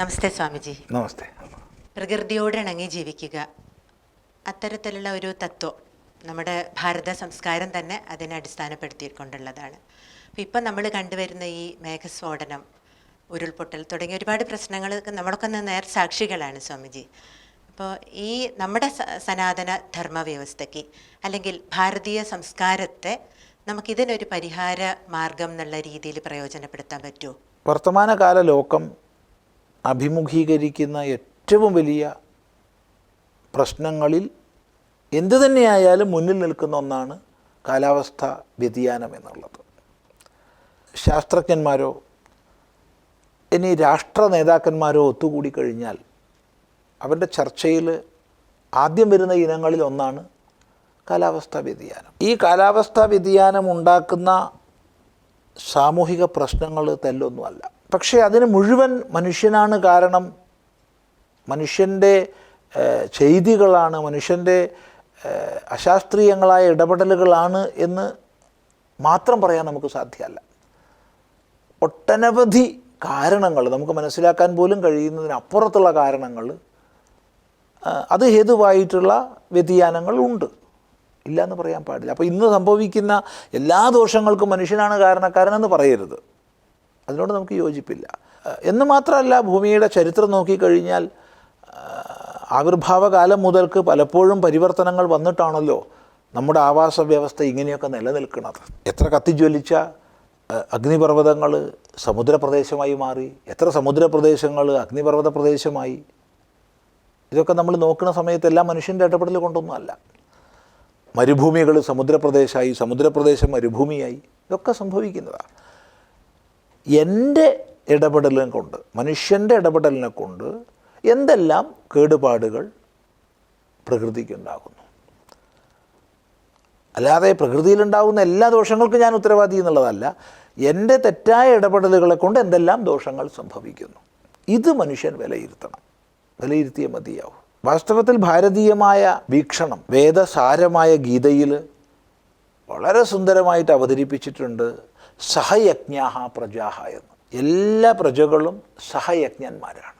നമസ്തേ സ്വാമിജി. നമസ്തേ. പ്രകൃതിയോട് ഇണങ്ങി ജീവിക്കുക. അത്തരത്തിലുള്ള ഒരു തത്വം നമ്മുടെ ഭാരത സംസ്കാരം തന്നെ അതിനെ അടിസ്ഥാനപ്പെടുത്തിക്കൊണ്ടുള്ളതാണ്. അപ്പോൾ ഇപ്പം നമ്മൾ കണ്ടുവരുന്ന ഈ മേഘസ്ഫോടനം ഉരുൾപൊട്ടൽ തുടങ്ങിയ ഒരുപാട് പ്രശ്നങ്ങൾ നമ്മളൊക്കെ നേർ സാക്ഷികളാണ് സ്വാമിജി. അപ്പോൾ ഈ നമ്മുടെ സനാതന ധർമ്മ വ്യവസ്ഥയ്ക്ക് അല്ലെങ്കിൽ ഭാരതീയ സംസ്കാരത്തെ നമുക്കിതിനൊരു പരിഹാര മാർഗം എന്നുള്ള രീതിയിൽ പ്രയോജനപ്പെടുത്താൻ പറ്റുമോ? വർത്തമാനകാല ലോകം അഭിമുഖീകരിക്കുന്ന ഏറ്റവും വലിയ പ്രശ്നങ്ങളിൽ എന്തു തന്നെയായാലും മുന്നിൽ നിൽക്കുന്ന ഒന്നാണ് കാലാവസ്ഥ വ്യതിയാനം എന്നുള്ളത്. ശാസ്ത്രജ്ഞന്മാരോ ഇനി രാഷ്ട്ര നേതാക്കന്മാരോ ഒത്തുകൂടി കഴിഞ്ഞാൽ അവരുടെ ചർച്ചയിൽ ആദ്യം വരുന്ന ഇനങ്ങളിൽ ഒന്നാണ് കാലാവസ്ഥാ വ്യതിയാനം. ഈ കാലാവസ്ഥാ വ്യതിയാനം ഉണ്ടാക്കുന്ന സാമൂഹിക പ്രശ്നങ്ങൾ തെല്ലൊന്നുമല്ല. പക്ഷേ അതിന് മുഴുവൻ മനുഷ്യനാണ് കാരണം മനുഷ്യന്റെ ചെയ്തികളാണ് മനുഷ്യന്റെ അശാസ്ത്രീയങ്ങളായ ഇടപെടലുകളാണ് എന്ന് മാത്രം പറയാൻ നമുക്ക് സാധ്യമല്ല. ഒട്ടനവധി കാരണങ്ങൾ നമുക്ക് മനസ്സിലാക്കാൻ പോലും കഴിയുന്നതിനപ്പുറത്തുള്ള കാരണങ്ങൾ അത് ഹേതുവായിട്ടുള്ള വ്യതിയാനങ്ങൾ ഉണ്ട്. ഇല്ല എന്ന് പറയാൻ പാടില്ല. അപ്പോൾ ഇന്ന് സംഭവിക്കുന്ന എല്ലാ ദോഷങ്ങൾക്കും മനുഷ്യനാണ് കാരണക്കാരനെന്ന് പറയരുത്. അതിനോട് നമുക്ക് യോജിപ്പില്ല. എന്ന് മാത്രമല്ല ഭൂമിയുടെ ചരിത്രം നോക്കിക്കഴിഞ്ഞാൽ ആവിർഭാവകാലം മുതൽക്ക് പലപ്പോഴും പരിവർത്തനങ്ങൾ വന്നിട്ടാണല്ലോ നമ്മുടെ ആവാസ വ്യവസ്ഥ ഇങ്ങനെയൊക്കെ നിലനിൽക്കുന്നത്. എത്ര കത്തിജ്വലിച്ച അഗ്നിപർവതങ്ങൾ സമുദ്രപ്രദേശമായി മാറി എത്ര സമുദ്രപ്രദേശങ്ങൾ അഗ്നിപർവത പ്രദേശമായി. ഇതൊക്കെ നമ്മൾ നോക്കുന്ന സമയത്തെല്ലാം മനുഷ്യന്റെ ഇടപെടൽ കൊണ്ടൊന്നുമല്ല. മരുഭൂമികൾ സമുദ്രപ്രദേശമായി സമുദ്രപ്രദേശം മരുഭൂമിയായി ഇതൊക്കെ സംഭവിക്കുന്നതാണ് എന്റെ ഇടപെടലിനെ കൊണ്ട് മനുഷ്യന്റെ ഇടപെടലിനെ കൊണ്ട് എന്തെല്ലാം കേടുപാടുകൾ പ്രകൃതിക്കുണ്ടാകുന്നു? അല്ലാതെ പ്രകൃതിയിലുണ്ടാകുന്ന എല്ലാ ദോഷങ്ങൾക്കും ഞാൻ ഉത്തരവാദി എന്നുള്ളതല്ല. എന്റെ തെറ്റായ ഇടപെടലുകളെ കൊണ്ട് എന്തെല്ലാം ദോഷങ്ങൾ സംഭവിക്കുന്നു? ഇത് മനുഷ്യൻ വിലയിരുത്തണം. വിലയിരുത്തിയേ മതിയാവും. വാസ്തവത്തിൽ ഭാരതീയമായ വീക്ഷണം വേദസാരമായ ഗീതയിൽ വളരെ സുന്ദരമായിട്ട് അവതരിപ്പിച്ചിട്ടുണ്ട് സഹയജ്ഞാഹ പ്രജാഹ എന്ന്. എല്ലാ പ്രജകളും സഹയജ്ഞന്മാരാണ്.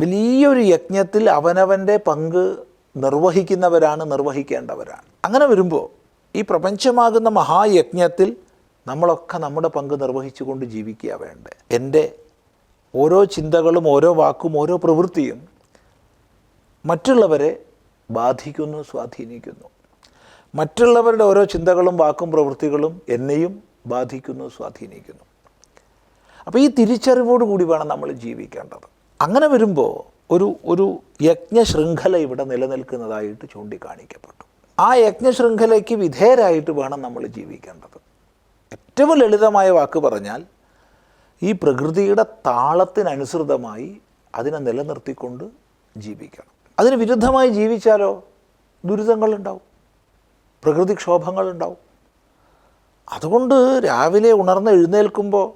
വലിയൊരു യജ്ഞത്തിൽ അവനവന്റെ പങ്ക് നിർവഹിക്കുന്നവരാണ് നിർവഹിക്കേണ്ടവരാണ്. അങ്ങനെ വരുമ്പോൾ ഈ പ്രപഞ്ചമാകുന്ന മഹായജ്ഞത്തിൽ നമ്മളൊക്കെ നമ്മുടെ പങ്ക് നിർവഹിച്ചുകൊണ്ട് ജീവിക്കുക വേണ്ടേ? എന്റെ ഓരോ ചിന്തകളും ഓരോ വാക്കും ഓരോ പ്രവൃത്തിയും മറ്റുള്ളവരെ ബാധിക്കുന്നു സ്വാധീനിക്കുന്നു. മറ്റുള്ളവരുടെ ഓരോ ചിന്തകളും വാക്കും പ്രവൃത്തികളും എന്നെയും ബാധിക്കുന്നു സ്വാധീനിക്കുന്നു. അപ്പോൾ ഈ തിരിച്ചറിവോട് കൂടി വേണം നമ്മൾ ജീവിക്കേണ്ടത്. അങ്ങനെ വരുമ്പോൾ ഒരു ഒരു യജ്ഞശൃംഖല ഇവിടെ നിലനിൽക്കുന്നതായിട്ട് ചൂണ്ടിക്കാണിക്കപ്പെട്ടു. ആ യജ്ഞശൃംഖലയ്ക്ക് വിധേയരായിട്ട് വേണം നമ്മൾ ജീവിക്കേണ്ടത്. ഏറ്റവും ലളിതമായ വാക്ക് പറഞ്ഞാൽ ഈ പ്രകൃതിയുടെ താളത്തിനനുസൃതമായി അതിനെ നിലനിർത്തിക്കൊണ്ട് ജീവിക്കണം. അതിന് വിരുദ്ധമായി ജീവിച്ചാലോ? ദുരിതങ്ങളുണ്ടാവും. പ്രകൃതിക്ഷോഭങ്ങളുണ്ടാവും. അതുകൊണ്ട് രാവിലെ ഉണർന്ന് എഴുന്നേൽക്കുമ്പോൾ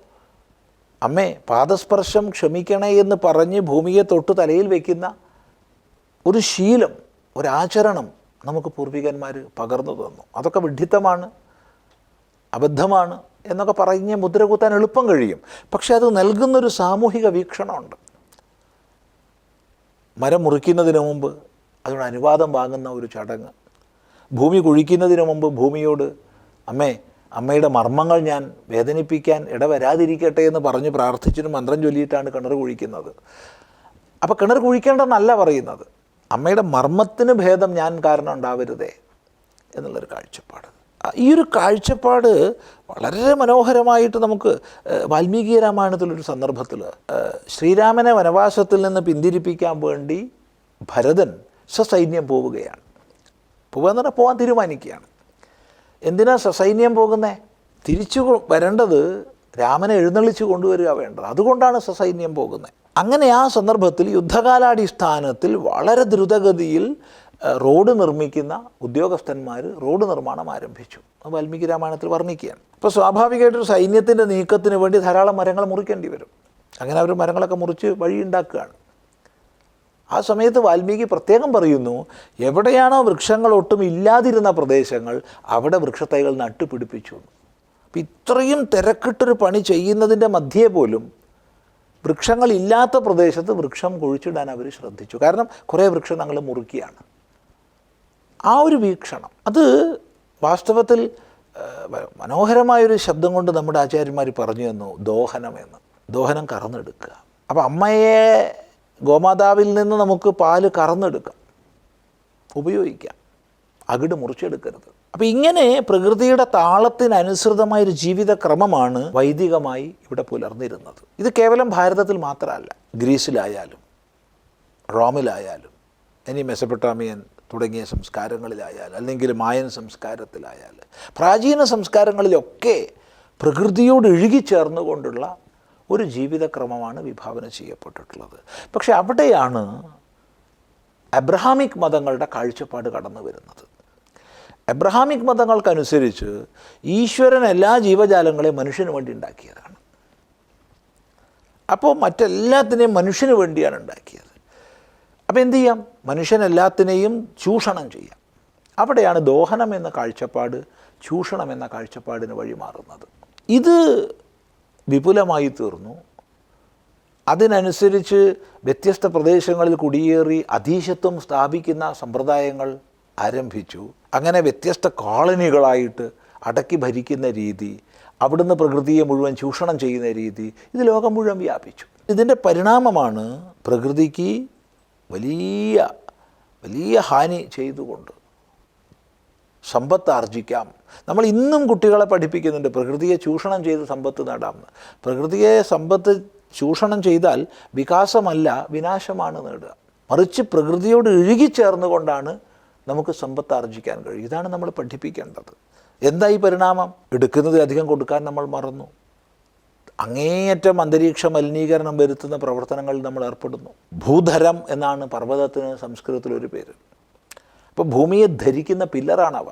അമ്മേ പാദസ്പർശം ക്ഷമിക്കണേ എന്ന് പറഞ്ഞ് ഭൂമിയെ തൊട്ട് തലയിൽ വയ്ക്കുന്ന ഒരു ശീലം ഒരാചരണം നമുക്ക് പൂർവികന്മാർ പകർന്നു തന്നു. അതൊക്കെ വിഡ്ഢിത്തമാണ് അബദ്ധമാണ് എന്നൊക്കെ പറഞ്ഞ് മുദ്ര കുത്താൻ എളുപ്പം കഴിയും. പക്ഷെ അത് നൽകുന്നൊരു സാമൂഹിക വീക്ഷണമുണ്ട്. മരം മുറിക്കുന്നതിന് മുമ്പ് അതിനോട് അനുവാദം വാങ്ങുന്ന ഒരു ചടങ്ങ്. ഭൂമി കുഴിക്കുന്നതിന് മുമ്പ് ഭൂമിയോട് അമ്മേ അമ്മയുടെ മർമ്മങ്ങൾ ഞാൻ വേദനിപ്പിക്കാൻ ഇടവരാതിരിക്കട്ടെ എന്ന് പറഞ്ഞ് പ്രാർത്ഥിച്ചിട്ട് മന്ത്രം ചൊല്ലിയിട്ടാണ് കിണർ കുഴിക്കുന്നത്. അപ്പോൾ കിണർ കുഴിക്കേണ്ടെന്നല്ല പറയുന്നത്. അമ്മയുടെ മർമ്മത്തിന് ഭേദം ഞാൻ കാരണം ഉണ്ടാവരുതേ എന്നുള്ളൊരു കാഴ്ചപ്പാട്. ഈ ഒരു കാഴ്ചപ്പാട് വളരെ മനോഹരമായിട്ട് നമുക്ക് വാൽമീകി രാമായണത്തിലൊരു സന്ദർഭത്തിൽ ശ്രീരാമനെ വനവാസത്തിൽ നിന്ന് പിന്തിരിപ്പിക്കാൻ വേണ്ടി ഭരതൻ സസൈന്യം പോവുകയാണ്. പോകുക എന്ന് പറഞ്ഞാൽ പോകാൻ തീരുമാനിക്കുകയാണ്. എന്തിനാ സസൈന്യം പോകുന്നേ? തിരിച്ചു വരേണ്ടത് രാമനെ എഴുന്നള്ളിച്ച് കൊണ്ടുവരിക വേണ്ടത്. അതുകൊണ്ടാണ് സസൈന്യം പോകുന്നത് അങ്ങനെ ആ സന്ദർഭത്തിൽ യുദ്ധകാലാടിസ്ഥാനത്തിൽ വളരെ ദ്രുതഗതിയിൽ റോഡ് നിർമ്മിക്കുന്ന ഉദ്യോഗസ്ഥന്മാർ റോഡ് നിർമ്മാണം ആരംഭിച്ചു. അത് വാൽമീകി രാമായണത്തിൽ വർണിക്കുകയാണ്. അപ്പോൾ സ്വാഭാവികമായിട്ടൊരു സൈന്യത്തിന്റെ നീക്കത്തിന് വേണ്ടി ധാരാളം മരങ്ങൾ മുറിക്കേണ്ടി വരും. അങ്ങനെ അവർ മരങ്ങളൊക്കെ മുറിച്ച് വഴിയുണ്ടാക്കുകയാണ്. ആ സമയത്ത് വാൽമീകി പ്രത്യേകം പറയുന്നു എവിടെയാണോ വൃക്ഷങ്ങൾ ഒട്ടും ഇല്ലാതിരുന്ന പ്രദേശങ്ങൾ അവിടെ വൃക്ഷത്തൈകൾ നട്ടുപിടിപ്പിച്ചു. അപ്പം ഇത്രയും തിരക്കിട്ടൊരു പണി ചെയ്യുന്നതിന്റെ മധ്യേ പോലും വൃക്ഷങ്ങളില്ലാത്ത പ്രദേശത്ത് വൃക്ഷം കുഴിച്ചിടാൻ അവർ ശ്രദ്ധിച്ചു. കാരണം കുറേ വൃക്ഷം ഞങ്ങൾ മുറുക്കിയാണ്. ആ ഒരു വീക്ഷണം അത് വാസ്തവത്തിൽ മനോഹരമായൊരു ശബ്ദം കൊണ്ട് നമ്മുടെ ആചാര്യന്മാർ പറഞ്ഞു തന്നു ദോഹനം എന്ന്. ദോഹനം കറന്നെടുക്കുക. അപ്പോൾ അമ്മയെ ഗോമാതാവിൽ നിന്ന് നമുക്ക് പാൽ കറന്നെടുക്കാം. ഉപയോഗിക്കാം. അകിട് മുറിച്ചെടുക്കരുത്. അപ്പം ഇങ്ങനെ പ്രകൃതിയുടെ താളത്തിനനുസൃതമായൊരു ജീവിതക്രമമാണ് വൈദികമായി ഇവിടെ പുലർന്നിരുന്നത്. ഇത് കേവലം ഭാരതത്തിൽ മാത്രമല്ല ഗ്രീസിലായാലും റോമിലായാലും ഇനി മെസപ്പൊട്ടാമിയൻ തുടങ്ങിയ സംസ്കാരങ്ങളിലായാൽ അല്ലെങ്കിൽ മായൻ സംസ്കാരത്തിലായാൽ പ്രാചീന സംസ്കാരങ്ങളിലൊക്കെ പ്രകൃതിയോട് ഇഴുകിച്ചേർന്നുകൊണ്ടുള്ള ഒരു ജീവിതക്രമമാണ് വിഭാവന ചെയ്യപ്പെട്ടിട്ടുള്ളത്. പക്ഷെ അവിടെയാണ് അബ്രഹാമിക് മതങ്ങളുടെ കാഴ്ചപ്പാട് കടന്നു വരുന്നത്. അബ്രഹാമിക് മതങ്ങൾക്കനുസരിച്ച് ഈശ്വരൻ എല്ലാ ജീവജാലങ്ങളെയും മനുഷ്യന് വേണ്ടി ഉണ്ടാക്കിയതാണ്. അപ്പോൾ മറ്റെല്ലാത്തിനെയും മനുഷ്യന് വേണ്ടിയാണ് ഉണ്ടാക്കിയത്. അപ്പോൾ എന്തു ചെയ്യാം? മനുഷ്യൻ എല്ലാത്തിനെയും ചൂഷണം ചെയ്യാം. അവിടെയാണ് ദോഹനം എന്ന കാഴ്ചപ്പാട് ചൂഷണം എന്ന കാഴ്ചപ്പാടിന് വഴിമാറുന്നത്. ഇത് വിപുലമായി തീർന്നു. അതിനനുസരിച്ച് വ്യത്യസ്ത പ്രദേശങ്ങളിൽ കുടിയേറി അധീശത്വം സ്ഥാപിക്കുന്ന സമ്പ്രദായങ്ങൾ ആരംഭിച്ചു. അങ്ങനെ വ്യത്യസ്ത കോളനികളായിട്ട് അടക്കി ഭരിക്കുന്ന രീതി അവിടുന്ന് പ്രകൃതിയെ മുഴുവൻ ചൂഷണം ചെയ്യുന്ന രീതി ഇത് ലോകം മുഴുവൻ വ്യാപിച്ചു. ഇതിന്റെ പരിണാമമാണ് പ്രകൃതിക്ക് വലിയ വലിയ ഹാനി ചെയ്തുകൊണ്ട് സമ്പത്ത് ആർജിക്കാം. നമ്മൾ ഇന്നും കുട്ടികളെ പഠിപ്പിക്കുന്നുണ്ട്. പ്രകൃതിയെ ചൂഷണം ചെയ്ത് സമ്പത്ത് നേടാമെന്ന് പ്രകൃതിയെ സമ്പത്ത് ചൂഷണം ചെയ്താൽ വികാസമല്ല വിനാശമാണ് നേടുക. മറിച്ച് പ്രകൃതിയോട് ഇഴുകിച്ചേർന്നുകൊണ്ടാണ് നമുക്ക് സമ്പത്ത് ആർജിക്കാൻ കഴിയും ഇതാണ് നമ്മൾ പഠിപ്പിക്കേണ്ടത്. എന്താ ഈ പരിണാമം? എടുക്കുന്നതിലധികം കൊടുക്കാൻ നമ്മൾ മറന്നു. അങ്ങേയറ്റം അന്തരീക്ഷ മലിനീകരണം വരുത്തുന്ന പ്രവർത്തനങ്ങളിൽ നമ്മൾ ഏർപ്പെടുന്നു. ഭൂധരം എന്നാണ് പർവതത്തിന് സംസ്കൃതത്തിലൊരു പേര്. അപ്പോൾ ഭൂമിയെ ധരിക്കുന്ന പില്ലറാണവ.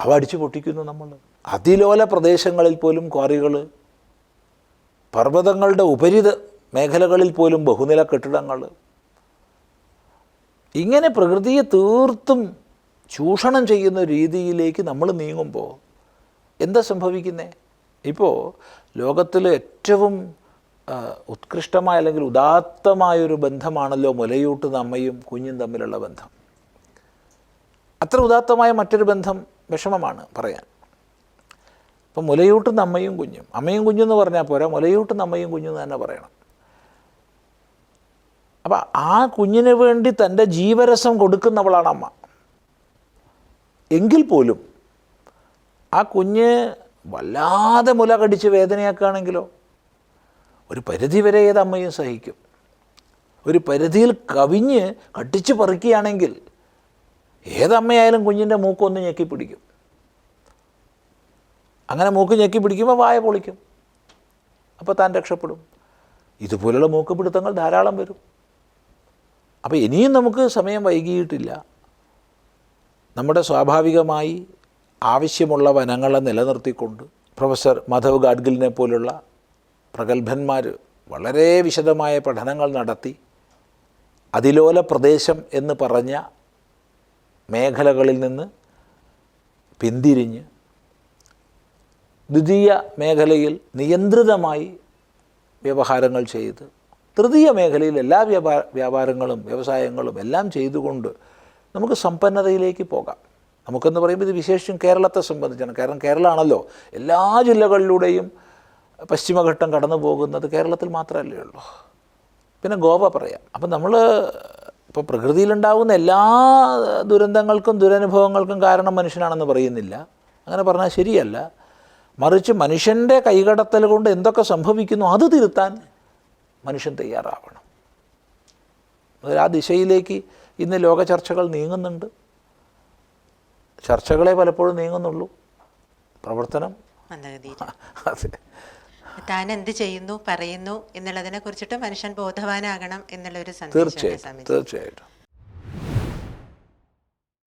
അവ അടിച്ചു പൊട്ടിക്കുന്നു നമ്മൾ. അതിലോല പ്രദേശങ്ങളിൽ പോലും ക്വാറികൾ പർവതങ്ങളുടെ ഉപരിത മേഖലകളിൽ പോലും ബഹുനില കെട്ടിടങ്ങൾ. ഇങ്ങനെ പ്രകൃതിയെ തീർത്തും ചൂഷണം ചെയ്യുന്ന രീതിയിലേക്ക് നമ്മൾ നീങ്ങുമ്പോൾ എന്താ സംഭവിക്കുന്നത് ഇപ്പോൾ ലോകത്തിലെ ഏറ്റവും ഉത്കൃഷ്ടമായ അല്ലെങ്കിൽ ഉദാത്തമായൊരു ബന്ധമാണല്ലോ മുലയൂട്ടുന്ന അമ്മയും കുഞ്ഞും തമ്മിലുള്ള ബന്ധം. അത്ര ഉദാത്തമായ മറ്റൊരു ബന്ധം വിഷമമാണ് പറയാൻ. അപ്പം മുലയൂട്ടുന്ന അമ്മയും കുഞ്ഞും. അമ്മയും കുഞ്ഞും എന്ന് പറഞ്ഞാൽ പോരാ മുലയൂട്ടുന്ന അമ്മയും കുഞ്ഞും എന്ന് തന്നെ പറയണം. അപ്പം ആ കുഞ്ഞിന് വേണ്ടി തന്റെ ജീവരസം കൊടുക്കുന്നവളാണ് അമ്മ. എങ്കിൽ പോലും ആ കുഞ്ഞ് വല്ലാതെ മുല കടിച്ച് വേദനയാക്കുകയാണെങ്കിലോ ഒരു പരിധി വരെ ഏത് അമ്മയും സഹിക്കും. ഒരു പരിധിയിൽ കവിഞ്ഞ് കട്ടിച്ച് പറിക്കുകയാണെങ്കിൽ ഏതമ്മയായാലും കുഞ്ഞിന്റെ മൂക്കൊന്ന് ഞെക്കി പിടിക്കും അങ്ങനെ മൂക്ക് ഞെക്കി പിടിക്കുമ്പോൾ വായ പൊളിക്കും. അപ്പോൾ താൻ രക്ഷപ്പെടും. ഇതുപോലുള്ള മൂക്ക് പിടുത്തങ്ങൾ ധാരാളം വരും. അപ്പോൾ ഇനിയും നമുക്ക് സമയം വൈകിയിട്ടില്ല. നമ്മുടെ സ്വാഭാവികമായി ആവശ്യമുള്ള വനങ്ങളെ നിലനിർത്തിക്കൊണ്ട് പ്രൊഫസർ മാധവ് ഗാഡ്ഗിലിനെ പോലുള്ള പ്രഗത്ഭന്മാർ വളരെ വിശദമായ പഠനങ്ങൾ നടത്തി അതിലോല പ്രദേശം എന്ന് പറഞ്ഞ മേഖലകളിൽ നിന്ന് പിന്തിരിഞ്ഞ് ദ്വിതീയ മേഖലയിൽ നിയന്ത്രിതമായി വ്യവഹാരങ്ങൾ ചെയ്ത് തൃതീയ മേഖലയിൽ എല്ലാ വ്യാപാര വ്യാപാരങ്ങളും വ്യവസായങ്ങളും എല്ലാം ചെയ്തുകൊണ്ട് നമുക്ക് സമ്പന്നതയിലേക്ക് പോകാം. നമുക്കെന്ന് പറയുമ്പോൾ ഇത് വിശേഷം കേരളത്തെ സംബന്ധിച്ചാണ്. കാരണം കേരളമാണല്ലോ എല്ലാ ജില്ലകളിലൂടെയും പശ്ചിമഘട്ടം കടന്നു പോകുന്നത് കേരളത്തിൽ മാത്രമല്ലേ ഉള്ളൂ. പിന്നെ ഗോവ പറയാം. അപ്പം നമ്മൾ ഇപ്പോൾ പ്രകൃതിയിലുണ്ടാകുന്ന എല്ലാ ദുരന്തങ്ങൾക്കും ദുരനുഭവങ്ങൾക്കും കാരണം മനുഷ്യനാണെന്ന് പറയുന്നില്ല. അങ്ങനെ പറഞ്ഞാൽ ശരിയല്ല. മറിച്ച് മനുഷ്യന്റെ കൈകടത്തൽ കൊണ്ട് എന്തൊക്കെ സംഭവിക്കുന്നു അത് തിരുത്താൻ മനുഷ്യൻ തയ്യാറാവണം. ആ ദിശയിലേക്ക് ഇന്ന് ലോക ചർച്ചകൾ നീങ്ങുന്നുണ്ട്. ചർച്ചകളെ പലപ്പോഴും നീങ്ങുന്നുള്ളൂ. പ്രവർത്തനം. അതെ. താൻ എന്ത് ചെയ്യുന്നു പറയുന്നു എന്നുള്ളതിനെ കുറിച്ചിട്ട് മനുഷ്യൻ ബോധവാനാകണം എന്നുള്ള ഒരു സന്ദേശം തീർച്ചയായിട്ടും തീർച്ചയായിട്ടും.